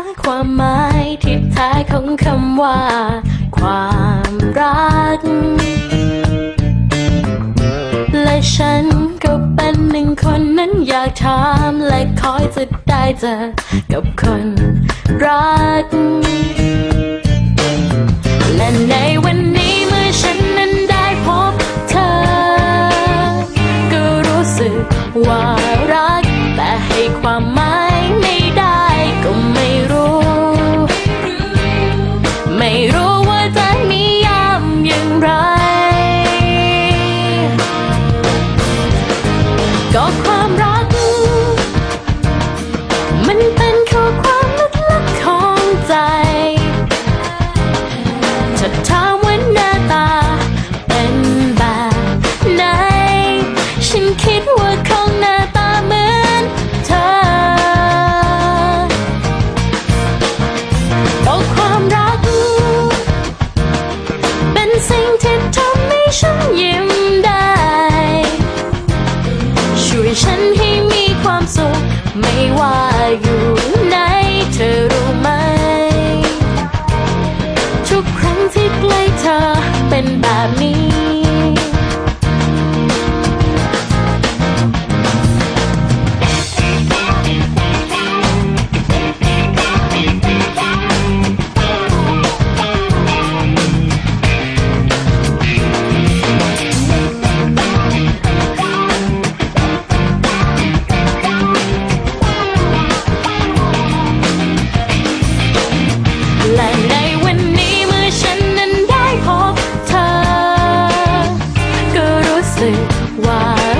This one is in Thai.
าความหมายที่แท้ของคำว่า ความรัก และฉันก็เป็นหนึ่งคนนั้นอยากถามและคอยจะได้เจอกับคนรัก และในวันนี้เมื่อฉันนั้นได้พบเธอ ก็รู้สึกว่ารัก got ไม่ว่าอยู่ไหนเธอรู้ไหม ทุกครั้งที่ใกล้เธอเป็นแบบนี้ why